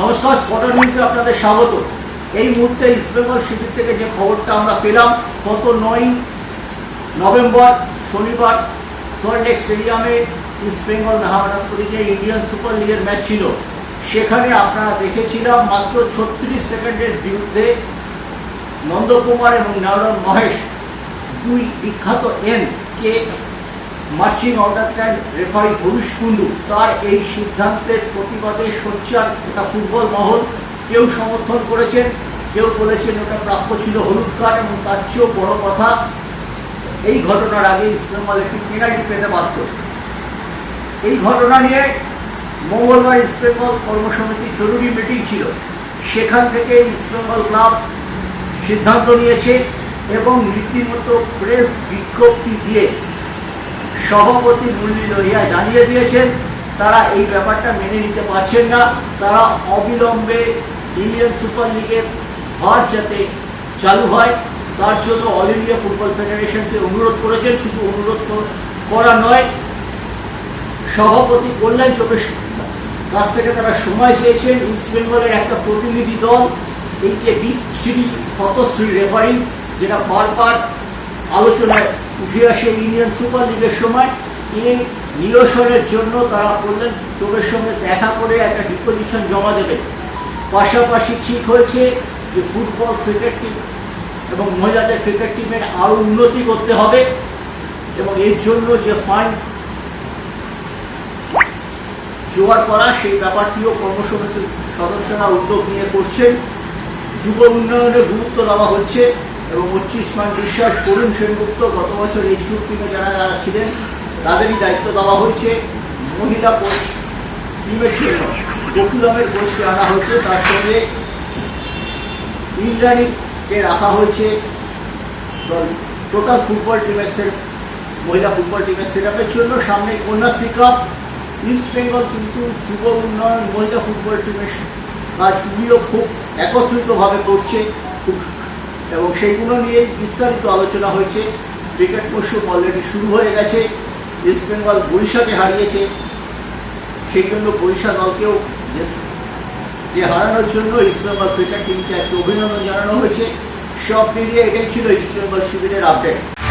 নমস্কার স্পটার নিউজে আপনাদের স্বাগত। এই মুহূর্তে ইস্টবেঙ্গল শিবির থেকে যে খবরটা আমরা পেলাম, গত নয় নভেম্বর, শনিবার সল্টলেক স্টেডিয়ামে ইস্টবেঙ্গল মেহামাটাসপুরি যে ইন্ডিয়ান সুপার লিগের ম্যাচ ছিল। সেখানে আপনারা দেখেছিলাম মাত্র ছত্রিশ সেকেন্ডের বিরুদ্ধে নন্দকুমার এবং নারায়ণ মহেশ দুই বিখ্যাত এন কে মার্চিং অর্ডার দেন রেফারি হরিশ কুন্ডু তার এই সিদ্ধান্তের প্রতিবাদে সোচ্চার এটা ফুটবল মহল। কেউ সমর্থন করেছেন, কেউ বলেছেন ওটা প্রাপ্য ছিল হলুদ কার্ড এবং তার চেয়েও বড় কথা, এই ঘটনার আগে ইসলামাল একটি পেনাল্টি পেতে বাধ্য। এই ঘটনা নিয়ে মঙ্গলবার ইস্টবেঙ্গল কর্মসমিতির জরুরি মিটিং ছিল। সেখান থেকে ইস্টবেঙ্গল ক্লাব সিদ্ধান্ত নিয়েছে এবং রীতিমতো প্রেস বিজ্ঞপ্তি দিয়ে সভাপতি মুরলী লোহিয়া জানিয়ে দিয়েছেন, তারা এই ব্যাপারটা মেনে নিতে পারছেন না। তারা অবিলম্বে ইন্ডিয়ান সুপার লিগের ভার যাতে চালু হয়, তার জন্য অল ইন্ডিয়া ফুটবল ফেডারেশনকে অনুরোধ করেছেন। শুধু অনুরোধ করা নয়, সভাপতি কল্যাণ চোখের কাছ থেকে তারা সময় চেয়েছেন। ইস্ট বেঙ্গলের একটা প্রতিনিধি দল, এই যে বিশ্রী হতশ্রী রেফারিং, যেটা বারবার আলোচনায় উঠে আসে ইন্ডিয়ান সুপার লিগের সময় এই নিরসনের জন্য তারা কল্যাণ চোখের সঙ্গে দেখা করে একটা ডিপোজিশন জমা দেবে পাশাপাশি ঠিক হয়েছে যে ফুটবল ক্রিকেট টিম এবং মহিলাদের ক্রিকেট টিমের আরও উন্নতি করতে হবে এবং এর জন্য যে ফান্ড জোগাড় করা, সেই ব্যাপারটিও কর্মসমিতির সদস্যরা উদ্যোগ নিয়ে করছেন। যুব উন্নয়নে গুরুত্ব দেওয়া হচ্ছে। এবং উচ্চিষ্মান বিশ্বাস করুণ সেনগুপ্ত গত বছর এইচ গ্রুপ টিমে যারা যারা ছিলেন, তাদেরই দায়িত্ব দেওয়া হয়েছে। মহিলা কোচ টিমের জন্য গোকুলমের কোচকে আনা হয়েছে। তার সঙ্গে ইন্দ্রাণীকে রাখা হয়েছে। টোটাল ফুটবল টিমের সেট মহিলা ফুটবল টিমের সেট আপের জন্য। সামনে কন্যাশ্রী কাপ ইস্ট বেঙ্গল কিন্তু যুব উন্নয়ন, মহিলা ফুটবল টিমের কাজগুলিও খুব একত্রিতভাবে করছে। খুব এবং সেগুলো নিয়ে বিস্তারিত আলোচনা হয়েছে। ক্রিকেট মৌসুম অলরেডি শুরু হয়ে গেছে। ইস্ট বেঙ্গল বরিশাকে হারিয়েছে। সেই জন্য বরিশা দলকেও যে- হারানোর জন্য ইস্ট বেঙ্গল ক্রিকেট টিমকে আজকে অভিনন্দন জানানো হয়েছে। সব মিলিয়ে এটাই ছিল ইস্ট বেঙ্গল শিবিরের আপডেট